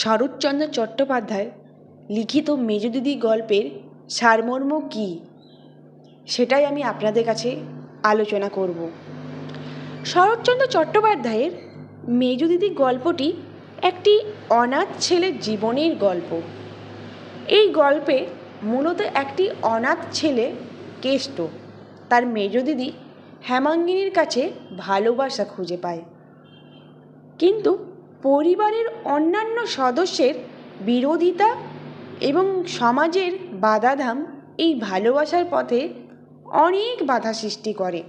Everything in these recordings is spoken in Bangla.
শরৎচন্দ্র চট্টোপাধ্যায় লিখিত মেজদিদি গল্পের সারমর্ম কী? সেটাই আমি আপনাদের কাছে আলোচনা করব। শরৎচন্দ্র চট্টোপাধ্যায়ের মেজদিদি গল্পটি একটি অনাথ ছেলের জীবনের গল্প। এই গল্পে মূলত একটি অনাথ ছেলে কেষ্ট। তার মেজদিদি হেমাঙ্গিনীর কাছে ভালোবাসা খুঁজে পায়। কিন্তু পরিবারের অন্যান্য সদস্যের বিরোধিতা এবং সমাজের বাধাধাম এই ভালোবাসার পথে অনেক বাধা সৃষ্টি করে।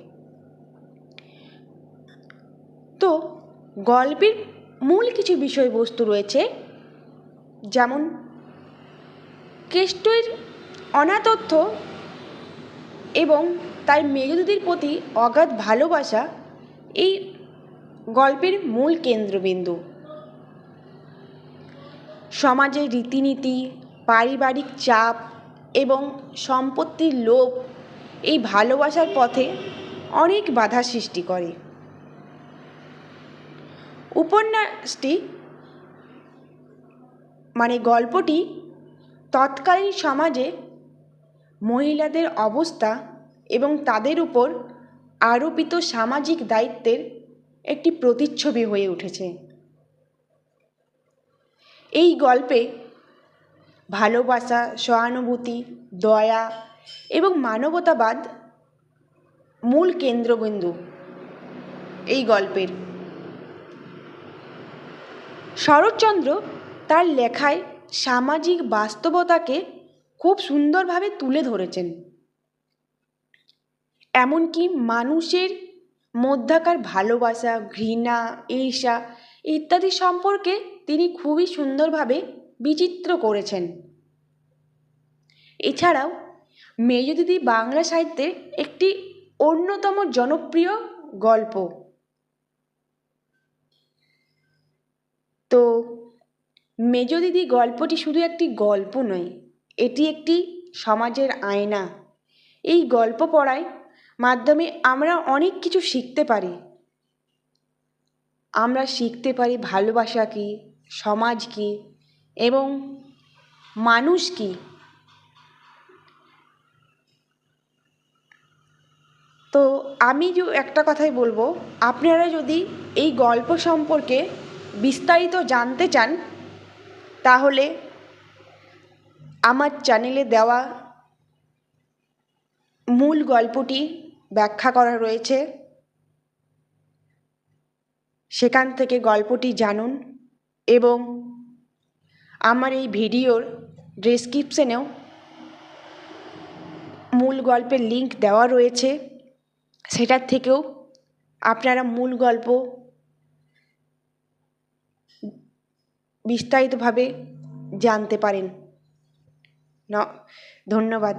তো গল্পের মূল কিছু বিষয়বস্তু রয়েছে, যেমন কেষ্টের অনাতথ্য এবং তার মেজদিদির প্রতি অগাধ ভালোবাসা এই গল্পের মূল কেন্দ্রবিন্দু। সমাজের রীতিনীতি, পারিবারিক চাপ এবং সম্পত্তির লোভ এই ভালোবাসার পথে অনেক বাধা সৃষ্টি করে। উপন্যাসটি মানে গল্পটি তৎকালীন সমাজে মহিলাদের অবস্থা এবং তাদের উপর আরোপিত সামাজিক দায়িত্বের একটি প্রতিচ্ছবি হয়ে উঠেছে। এই গল্পে ভালোবাসা, সহানুভূতি, দয়া এবং মানবতাবাদ মূল কেন্দ্রবিন্দু এই গল্পের। শরৎচন্দ্র তার লেখায় সামাজিক বাস্তবতাকে খুব সুন্দরভাবে তুলে ধরেছেন। এমনকি মানুষের মধ্যাকার ভালোবাসা, ঘৃণা, ঈর্ষা ইত্যাদি সম্পর্কে তিনি খুবই সুন্দরভাবে বিচিত্র করেছেন। এছাড়াও মেজদিদি বাংলা সাহিত্যের একটি অন্যতম জনপ্রিয় গল্প। তো মেজদিদি গল্পটি শুধু একটি গল্প নয়, এটি একটি সমাজের আয়না। এই গল্প পড়ায় মাধ্যমে আমরা অনেক কিছু শিখতে পারি। আমরা শিখতে পারি ভালোবাসা কী, সমাজ কী এবং মানুষ কী? তো আমি যে একটা কথাই বলব, আপনারা যদি এই গল্প সম্পর্কে বিস্তারিত জানতে চান, তাহলে আমার চ্যানেলে দেওয়া মূল গল্পটি ব্যাখ্যা করা রয়েছে। সেখান থেকে গল্পটি জানুন এবং আমার এই ভিডিওর ডেসক্রিপশনেও মূল গল্পের লিঙ্ক দেওয়া রয়েছে। সেটার থেকেও আপনারা মূল গল্প বিস্তারিতভাবে জানতে পারেন। ন, ধন্যবাদ।